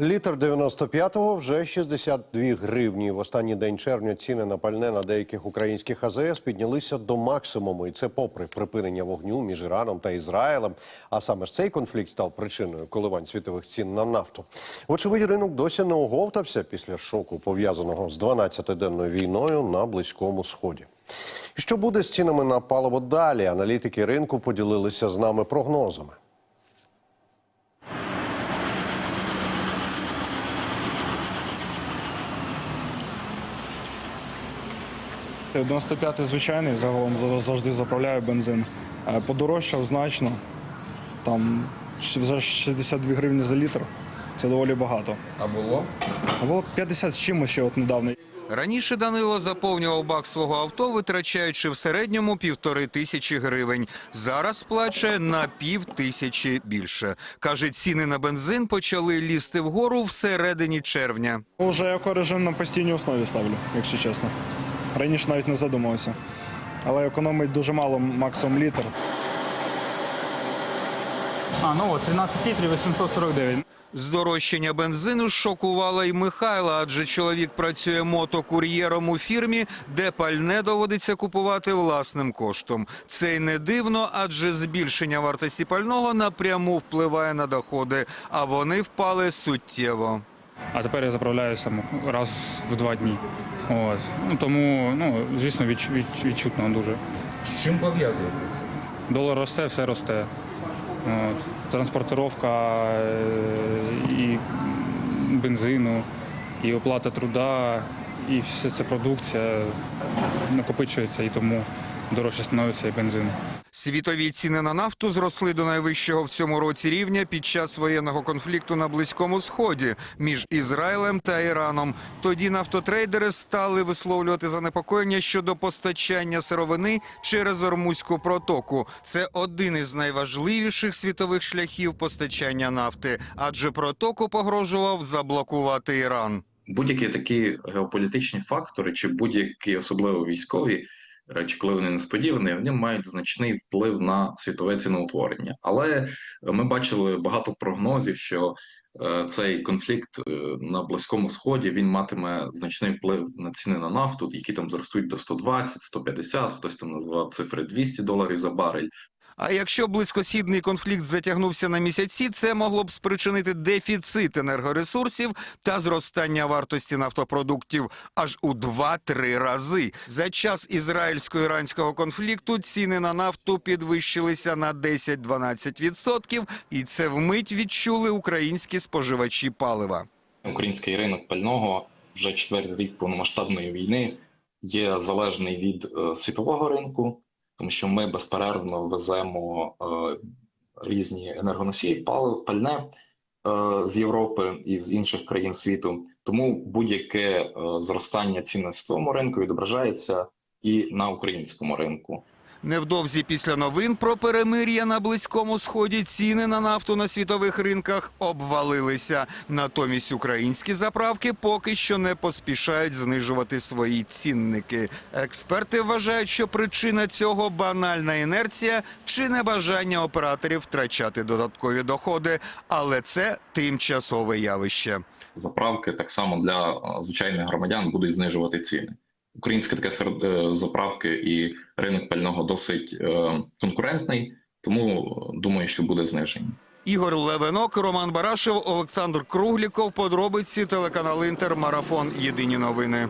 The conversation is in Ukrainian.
Літр 95-го вже 62 гривні. В останній день червня ціни на пальне на деяких українських АЗС піднялися до максимуму. І це попри припинення вогню між Іраном та Ізраїлем. А саме ж цей конфлікт став причиною коливань світових цін на нафту. Вочевидь, ринок досі не оговтався після шоку, пов'язаного з 12-денною війною на Близькому Сході. Що буде з цінами на паливо далі? Аналітики ринку поділилися з нами прогнозами. 95-й звичайний, загалом за- завжди заправляю бензин. Е, Подорожчав значно. Там за 62 гривні за літр. Це доволі багато. А було? А було 50 з чимось ще от недавно. Раніше Данило заповнював бак свого авто, витрачаючи в середньому півтори тисячі гривень. Зараз сплачує на пів тисячі більше. Каже, ціни на бензин почали лізти вгору всередині червня. Уже екорежим на постійній основі ставлю, якщо чесно. Раніше навіть не задумувався. Але економить дуже мало, максимум літр. А, ну от 13 літрів 849. Здорожчання бензину шокувало й Михайла, адже чоловік працює мотокур'єром у фірмі, де пальне доводиться купувати власним коштом. Це й не дивно, адже збільшення вартості пального напряму впливає на доходи, а вони впали суттєво. А тепер я заправляюся раз в два дні. От. Ну, тому, ну, звісно, відч, відч, відчутно дуже. З чим пов'язуєте це? Долар росте, все росте. От. Транспортировка е, і бензину, і оплата труда, і вся ця продукція накопичується, і тому дорожче становиться і бензин. Світові ціни на нафту зросли до найвищого в цьому році рівня під час воєнного конфлікту на Близькому Сході між Ізраїлем та Іраном. Тоді нафтотрейдери стали висловлювати занепокоєння щодо постачання сировини через Ормузьку протоку. Це один із найважливіших світових шляхів постачання нафти, адже протоку погрожував заблокувати Іран. будь-які такі геополітичні фактори, чи будь-які особливо військові речі, коли вони несподівані, вони мають значний вплив на світове ціноутворення. Але ми бачили багато прогнозів, що е, цей конфлікт е, на близькому сході він матиме значний вплив на ціни на нафту, які там зростуть до 120, 150, хтось там називав цифри 200 доларів за барель. А якщо близькосхідний конфлікт затягнувся на місяці, це могло б спричинити дефіцит енергоресурсів та зростання вартості нафтопродуктів аж у 2-3 рази. За час ізраїльсько-іранського конфлікту ціни на нафту підвищилися на 10-12%, і це вмить відчули українські споживачі палива. Український ринок пального вже четвертий рік повномасштабної війни є залежний від е, світового ринку, тому що ми безперервно веземо е, різні енергоносії, палив, пальне е, з Європи і з інших країн світу. Тому будь-яке е, зростання цін на світовому ринку відображається і на українському ринку. Невдовзі після новин про перемир'я на Близькому Сході ціни на нафту на світових ринках обвалилися. Натомість українські заправки поки що не поспішають знижувати свої цінники. Експерти вважають, що причина цього банальна інерція чи небажання операторів втрачати додаткові доходи, але це тимчасове явище. заправки так само для е, звичайних громадян будуть знижувати ціни. Українське таке серед- е, заправки і ринок пального досить е, конкурентний, тому думаю, що буде зниження. Ігор Левинок, Роман Барашев, Олександр Кругліков. Подробиці телеканал Інтер. Марафон. Єдині новини.